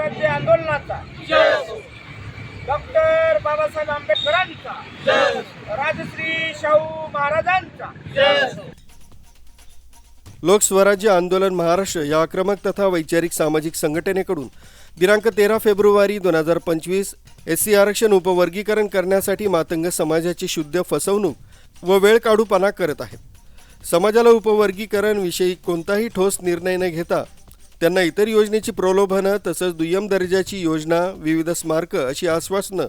स्वराज्य आंदोलनाचा. डॉक्टर बाबासाहेब आंबेडकरांचा. राजश्री शाहू महाराजांचा. लोकस्वराज्य आंदोलन महाराष्ट्र या आक्रमक तथा वैचारिक सामाजिक संघटनेकडून दिनांक तेरा फेब्रुवारी दोन हजार पंचवीस एस सी आरक्षण उपवर्गीकरण करण्यासाठी मातंग समाजाची शुद्ध फसवणूक व वेळ काढूपणा करत आहेत. समाजाला उपवर्गीकरण विषयी कोणताही ठोस निर्णय न घेता त्यांना इतर योजनेची प्रलोभनं तसंच दुय्यम दर्जाची योजना विविध स्मारकं अशी आश्वासनं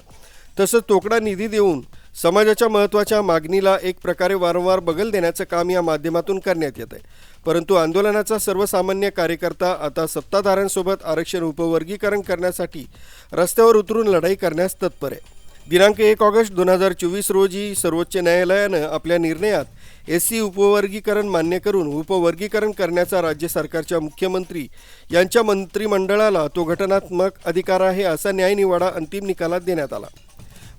तसंच तोकडा निधी देऊन समाजाच्या महत्त्वाच्या मागणीला एक प्रकारे वारंवार बगल देण्याचं काम या माध्यमातून करण्यात येत आहे परंतु आंदोलनाचा सर्वसामान्य कार्यकर्ता आता सत्ताधाऱ्यांसोबत आरक्षण उपवर्गीकरण करण्यासाठी रस्त्यावर उतरून लढाई करण्यास तत्पर आहे. दिनांक एक ऑगस्ट दोन हजार चोवीस रोजी सर्वोच्च न्यायालयानं आपल्या निर्णयात एस सी उपवर्गीकरण मान्य करून उपवर्गीकरण करण्याचा राज्य सरकारच्या मुख्यमंत्री यांच्या मंत्रिमंडळाला तो घटनात्मक अधिकार आहे असा न्यायनिवाडा अंतिम निकालात देण्यात आला.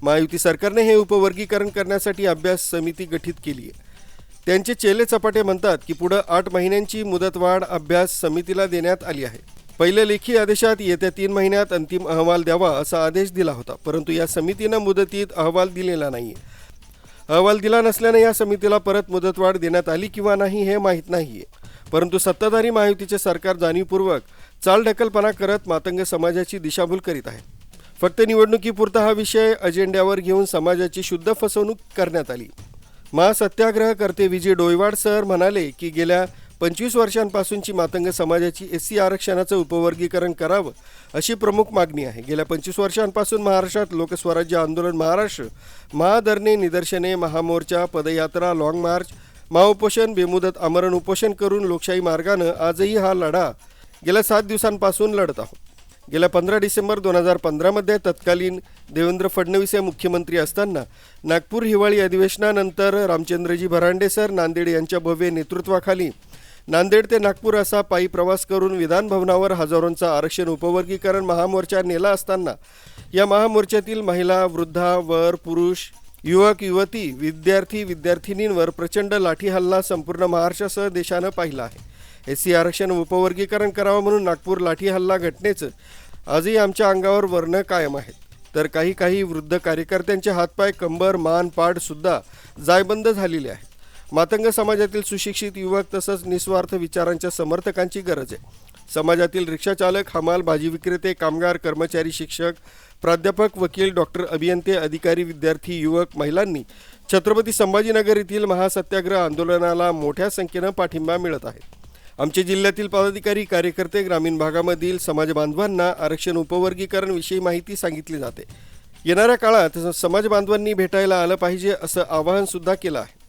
महायुती सरकारने हे उपवर्गीकरण करण्यासाठी अभ्यास समिती गठीत केली आहे. त्यांचे चेले चपाटे म्हणतात की पुढं आठ महिन्यांची मुदतवाढ अभ्यास समितीला देण्यात आली आहे. पहिल्या लेखी आदेशात येत्या तीन महिन्यात अंतिम अहवाल द्यावा असा आदेश दिला होता परंतु या समितीनं मुदतीत अहवाल दिलेला नाही अहवाल दिला नसल्याने या समितीला परत मुदतवाढ देण्यात आली किंवा नाही हे माहीत नाही परंतु सत्ताधारी महायुतीचे सरकार जाणीवपूर्वक चालढकलपणा करत मातंग समाजाची दिशाभूल करीत आहे. फक्त निवडणुकीपुरता हा विषय अजेंड्यावर घेऊन समाजाची शुद्ध फसवणूक करण्यात आली. महासत्याग्रहकर्ते विजय डोयवाड सर म्हणाले की गेल्या पंचवीस वर्षांपासूनची मातंग समाजाची एस सी आरक्षणाचं उपवर्गीकरण करावं अशी प्रमुख मागणी आहे. गेल्या पंचवीस वर्षांपासून महाराष्ट्रात लोकस्वराज्य आंदोलन महाराष्ट्र महाधरणे निदर्शने महामोर्चा पदयात्रा लाँग मार्च महाउपोषण बेमुदत आमरण उपोषण करून लोकशाही मार्गानं आजही हा लढा गेल्या सात दिवसांपासून लढत आहोत. गेल्या पंधरा डिसेंबर दोन हजार पंधरामध्ये तत्कालीन देवेंद्र फडणवीस हे मुख्यमंत्री असताना नागपूर हिवाळी अधिवेशनानंतर रामचंद्रजी भरांडे सर नांदेड यांच्या भव्य नेतृत्वाखाली नांदेड ते नागपूर असा पायी प्रवास करून विधान भवनावर हजारोंचा आरक्षण उपवर्गीकरण महामोर्चा नेला असताना या महामोर्चातील महिला वृद्धा वर पुरुष युवक युवती विद्यार्थी विद्यार्थिनींवर प्रचंड लाठी हल्ला संपूर्ण महाराष्ट्रासह देशानं पाहिला आहे. एस सी आरक्षण उपवर्गीकरण करावं म्हणून नागपूर लाठी हल्ला घटनेचं आजही आमच्या अंगावर वर्ण कायम आहेत तर काही काही वृद्ध कार्यकर्त्यांचे हातपाय कंबर मान पाठ सुद्धा जायबंद झालेले आहेत. मातंग समाजातील सुशिक्षित युवक तसंच निस्वार्थ विचारांच्या समर्थकांची गरज आहे. समाजातील रिक्षाचालक हमाल भाजी विक्रेते कामगार कर्मचारी शिक्षक प्राध्यापक वकील डॉक्टर अभियंते अधिकारी विद्यार्थी युवक महिलांनी छत्रपती संभाजीनगर येथील महासत्याग्रह आंदोलनाला मोठ्या संख्येनं पाठिंबा मिळत आहे. आमचे जिल्ह्यातील पदाधिकारी कार्यकर्ते ग्रामीण भागामधील समाजबांधवांना आरक्षण उपवर्गीकरणविषयी माहिती सांगितली जाते. येणाऱ्या काळात समाजबांधवांनी भेटायला आलं पाहिजे असं आवाहनसुद्धा केलं आहे.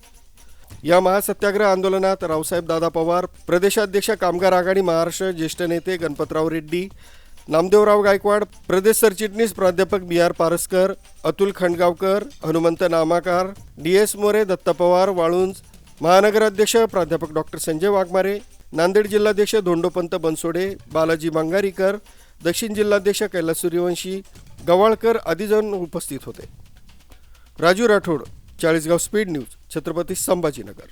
या महासत्याग्रह आंदोलनात रावसाहेब दादा पवार प्रदेशाध्यक्ष कामगार आघाडी महाराष्ट्र ज्येष्ठ नेते गणपतराव रेड्डी नामदेवराव गायकवाड प्रदेश सरचिटणीस प्राध्यापक B R Paraskar Atul Khandgaonkar Hanumant Namakar D S More Datta Pawar Walunj महानगराध्यक्ष प्राध्यापक डॉक्टर संजय वाघमारे नांदेड जिल्हाध्यक्ष धोंडोपंत बनसोडे बालाजी मांगारीकर दक्षिण जिल्हाध्यक्ष कैलास सूर्यवंशी गवाळकर आदी जण उपस्थित होते. Raju Rathod Chalisgaon speed news. Chhatrapati Sambhajinagar.